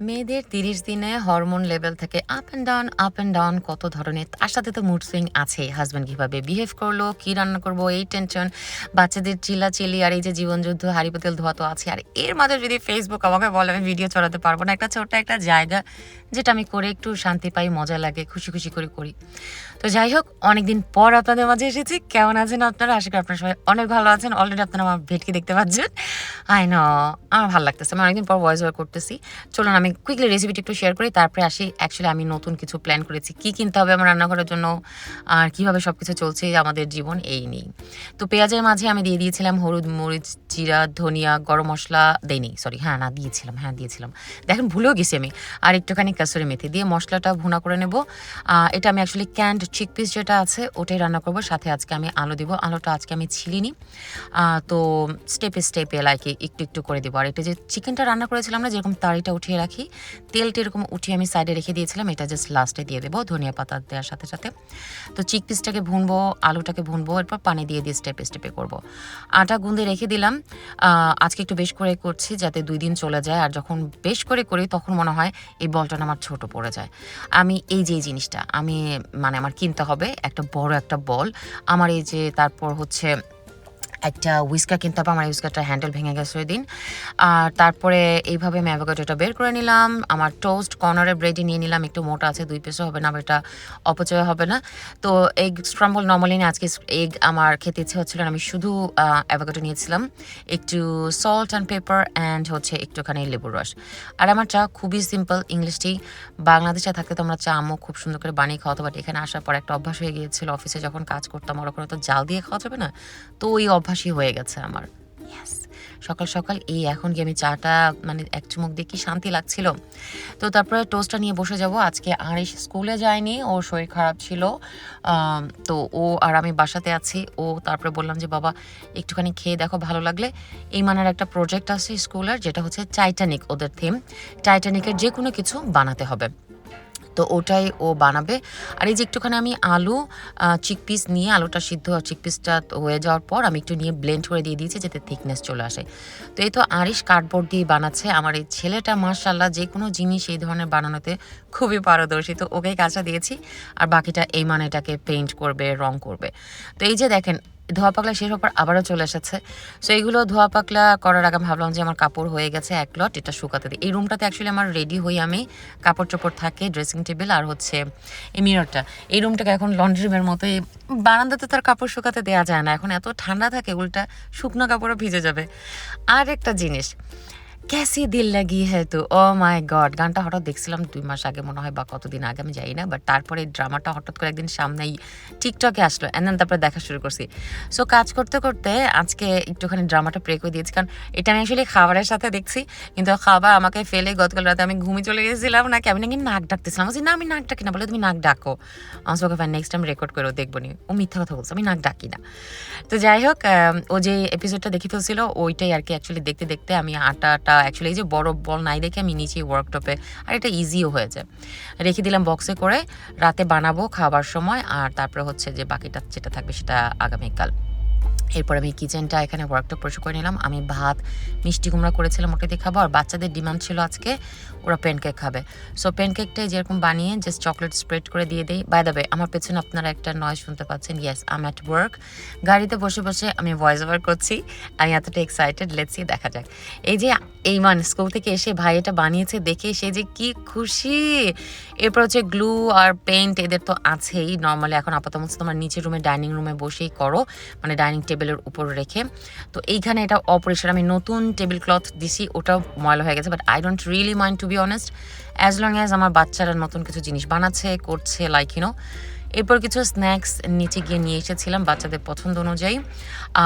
মেয়েদের তিরিশ দিনে হরমোন লেভেল থেকে up and down up and down কত ধরনের তার সাথে তো মুড সুইং আছে হাজব্যান্ড কীভাবে বিহেভ করল, কী রান্না করব, এই টেনশন বাচ্চাদের চিল্লা চিলি আর এই যে জীবনযুদ্ধ, হাড়ি পাতিল ধোয়া তো আছে আর এর মাঝে যদি ফেসবুক আমাকে বলে, আমি ভিডিও চড়াতে পারব না। একটা ছোট্ট একটা জায়গা যেটা আমি করে একটু শান্তি পাই, মজা লাগে, খুশি খুশি করে করি। তো যাই হোক, অনেকদিন পর আপনাদের মাঝে এসেছি। কেমন আছেন আপনারা? আশা করি আপনারা সবাই অনেক ভালো আছেন। অলরেডি আপনারা আমার ভেটকে দেখতে পাচ্ছেন। আই ন আমার ভালো লাগতেছে। আমি অনেকদিন পর ভয়েস ওভার করতেছি। চলুন, আমি কুইকলি রেসিপিটি একটু শেয়ার করি, তারপরে আসি অ্যাকচুয়ালি আমি নতুন কিছু প্ল্যান করেছি। কী কিনতে হবে আমার রান্নাঘরের জন্য, আর কীভাবে সব কিছু চলছে আমাদের জীবন, এই নেই তো পেঁয়াজের মাঝে আমি দিয়ে দিয়েছিলাম হলুদ মরিচ জিরা, ধনিয়া, গরম মশলা দেইনি সরি হ্যাঁ না, দিয়েছিলাম হ্যাঁ দিয়েছিলাম। দেখেন, ভুলেও গেছি আমি। আর একটুখানি কাসুরি মেথি দিয়ে মশলাটা ভুনা করে নেব। এটা আমি অ্যাকচুয়ালি ক্যান্ড চিক পিস যেটা আছে, ওটাই রান্না করব। সাথে আজকে আমি আলু দিব। আলুটা আজকে আমি ছিলিনি তো স্টেপে স্টেপে লাইক একটু একটু করে দেবো। আর এটা যে চিকেনটা রান্না করেছিলাম না, যেরকম তাড়িটা উঠিয়ে রাখি, তেলটা এরকম উঠিয়ে আমি সাইডে রেখে দিয়েছিলাম, এটা জাস্ট লাস্টে দিয়ে দেবো, ধনিয়া পাতা দেওয়ার সাথে সাথে। তো চিক পিসটাকে ভুনবো, আলুটাকে ভুনবো, এরপর পানি দিয়ে দিয়ে স্টেপে স্টেপে করব। আটা গুঁদে রেখে দিলাম। আজকে একটু বেশ করে করছি যাতে দুই দিন চলে যায়। আর যখন বেশ করে করি, তখন মনে হয় এই বলটা আমার ছোট পড়ে যায়। আমি এই যে জিনিসটা, আমি মানে আমার কিনতে হবে একটা বড় একটা বল। আমার এই যে তারপর হচ্ছে একটা উইস্কার কিনতে হবে, আমার উইস্কারটা হ্যান্ডেল ভেঙে গেছে ওই দিন। আর তারপরে এইভাবে আমি অ্যাভোকাডোটা বের করে নিলাম, আমার টোস্ট কর্নারে ব্রেডই নিয়ে নিলাম, একটু মোটা আছে, দুই পিসও হবে না আবার এটা অপচয় হবে না। তো এগ স্ক্রাম্বল নর্মালি আজকে এগ আমার খেতে ইচ্ছে হচ্ছিল আমি শুধু অ্যাভোকাডো নিয়েছিলাম। একটু সল্ট অ্যান্ড পেপার অ্যান্ড হচ্ছে একটুখানি লেবুর রস। আর আমার চা খুবই সিম্পল ইংলিশ টি বাংলাদেশে থাকতে তো আমরা চা, আম্মু খুব সুন্দর করে বানিয়ে খাওয়াতে বাট এখানে আসার পর একটা অভ্যাস হয়ে গিয়েছিল অফিসে যখন কাজ করতাম ওরকম তো জাল দিয়ে খাওয়া যাবে না? তো ওই অভ্যাসই হয়ে গেছে আমার. সকাল সকাল এই এখন কি আমি চাটা মানে এক চুমুক দিয়ে কি শান্তি লাগছিল। তো তারপরে টোস্টটা নিয়ে বসে যাব। আজকে আর স্কুলে যায়নি ওর শরীর খারাপ ছিল। তো ও আর আমি বাসাতে আছি। ও তারপরে বললাম যে বাবা একটুখানি খেয়ে দেখো ভালো লাগলে। এই মানের একটা প্রজেক্ট আছে স্কুলের যেটা হচ্ছে টাইটানিক ওদের থিম টাইটানিকের যে কোনো কিছু বানাতে হবে। তো ওটাই ও বানাবে। আর এই যে একটুখানি আমি আলু চিকপিস নিয়ে আলুটা সিদ্ধ আর চিক হয়ে যাওয়ার পর আমি একটু নিয়ে ব্লেন্ড করে দিয়ে দিয়েছি যাতে থিকনেস চলে আসে। তো এই তো আরিশ কার্ডবোর্ড দিয়ে বানাচ্ছে। আমার এই ছেলেটা মার্শাল্লাহ যে কোনো জিনিস এই ধরনের বানানোতে খুবই পারদর্শী। তো ওকে কাজটা দিয়েছি আর বাকিটা এই মানে এটাকে পেইন্ট করবে, রং করবে। তো এই যে দেখেন ধোয়া পাকলা শেষ হওয়ার আবারও চলে এসেছে। সো এইগুলো ধোয়া পাকলা করার আগে ভাবলাম যে আমার কাপড় হয়ে গেছে এক লট এটা শুকাতে দিই। এই রুমটাতে অ্যাকচুয়ালি আমার রেডি হই আমি কাপড় চোপড় থাকে ড্রেসিং টেবিল আর হচ্ছে এই মিররটা এই রুমটাকে এখন লন্ড্রি রুমের মতো এই বারান্দাতে তার কাপড় শুকাতে দেওয়া যায় না। এখন এত ঠান্ডা থাকে, উল্টা শুকনো কাপড়ও ভিজে যাবে। আর একটা জিনিস ক্যাসি দিল লাগি হ্যাঁ তো ও মাই গড গানটা হঠাৎ দেখছিলাম দুই মাস আগে মনে হয় বা কতদিন আগে আমি যাই না বাট তারপরে ড্রামাটা হঠাৎ করে একদিন সামনেই টিকটকে আসলো অ্যান্ড দেন তারপরে দেখা শুরু করছি। সো কাজ করতে করতে আজকে একটুখানি ড্রামাটা প্রে করে দিয়েছি কারণ এটা আমি আসলে খাবারের সাথে দেখছি কিন্তু খাবার আমাকে ফেলে গতকাল রাতে আমি ঘুমিয়ে চলে গেছিলাম নাকি আমি নাকি নাক ডাকতেছিলাম। বলছি, না আমি নাক ডাকি না বলে তুমি নাক ডাকো। আমার ওকে ফ্যান নেক্সট টাইম রেকর্ড করে দেখব নি। ও মিথ্যা কথা বলছে আমি নাক ডাকি না তো যাই হোক ও যে এপিসোডটা দেখে ফেলছিল ওইটাই আর কি অ্যাকচুয়ালি দেখতে দেখতে আমি আটাটা অ্যাকচুয়ালি এই যে বড় বল নাই দেখে আমি নিচে ওয়ার্কটপে আর এটা ইজিও হয়ে যায়। রেখে দিলাম বক্সে করে, রাতে বানাবো খাবার সময়, আর তারপরে হচ্ছে যে বাকিটা যেটা থাকবে সেটা আগামীকাল। এরপর আমি কিচেনটা এখানে ওয়ার্কটা পরিষ্কার করে নিলাম। আমি ভাত, মিষ্টি কুমড়া করেছিলাম ওটা দিয়ে খাব আর বাচ্চাদের ডিমান্ড ছিল আজকে, ওরা প্যানকেক খাবে। সো প্যানকেকটাই যেরকম বানিয়ে জাস্ট চকলেট স্প্রেড করে দিয়ে দিই। বাই দ্য আমার পেছনে আপনারা একটা নয় শুনতে পাচ্ছেন। ইয়েস আম অ্যাট ওয়ার্ক গাড়িতে বসে বসে আমি ভয়েস ওভার করছি। আমি এতটা এক্সাইটেড লেটসি দেখা যাক। এই যে এই মান স্কুল থেকে এসে ভাই এটা বানিয়েছে দেখে সে যে কি খুশি। এরপর হচ্ছে গ্লু আর পেইন্ট এদের তো আছেই। নর্মালি এখন আপাতত তোমার নিচের রুমে ডাইনিং রুমে বসেই করো। মানে ডাইনিং টেবিলের উপর রেখে। তো এইখানে এটা অপরিষ্কার, আমি নতুন টেবিল ক্লথ দিছি, ওটাও ময়লা হয়ে গেছে but I don't really mind to be honest as long as আমার বাচ্চারা নতুন কিছু জিনিস বানাচ্ছে, করছে লাইক ইউনো এরপর কিছু স্ন্যাক্স নিচে গিয়ে নিয়ে এসেছিলাম বাচ্চাদের পছন্দ অনুযায়ী।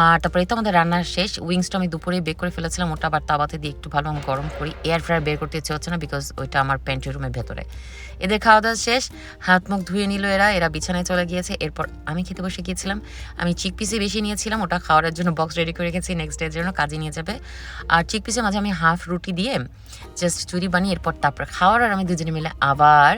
আর তারপরে তো আমাদের রান্নার শেষ। উইংসটা আমি দুপুরে বের করে ফেলেছিলাম, ওটা আবার তাওয়াতে দিয়ে একটু ভালো আমি গরম করি এয়ার ফ্রায়ার বের করতে ইচ্ছে হচ্ছে না বিকজ ওইটা আমার প্যান্ট্রি রুমের ভেতরে। এদের খাওয়া দাওয়া শেষ, হাত মুখ ধুয়ে নিল এরা এরা বিছানায় চলে গিয়েছে। এরপর আমি খেতে বসে গিয়েছিলাম। আমি চিক পিসে বেশি নিয়েছিলাম, ওটা খাওয়ার জন্য বক্স রেডি করে রেখেছি নেক্সট ডের জন্য কাজে নিয়ে যাবে। আর চিক পিসের মাঝে আমি হাফ রুটি দিয়ে জাস্ট চুরি বানিয়ে এরপর তারপর খাওয়ার, আর আমি দুজনে মিলে আবার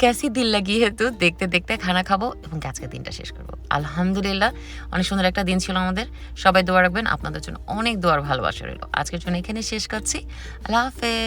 ক্যাসি দিল লাগিয়ে হেতু দেখতে দেখতে খানা খাব এবং আজকে দিনটা শেষ করব। আলহামদুলিল্লাহ, অনেক সুন্দর একটা দিন ছিল আমাদের। সবাই দোয়া রাখবেন, আপনাদের জন্য অনেক দোয়ার ভালোবাসা রইল। আজকের জন্য এখানে শেষ করছি। আল্লাহ হাফেজ।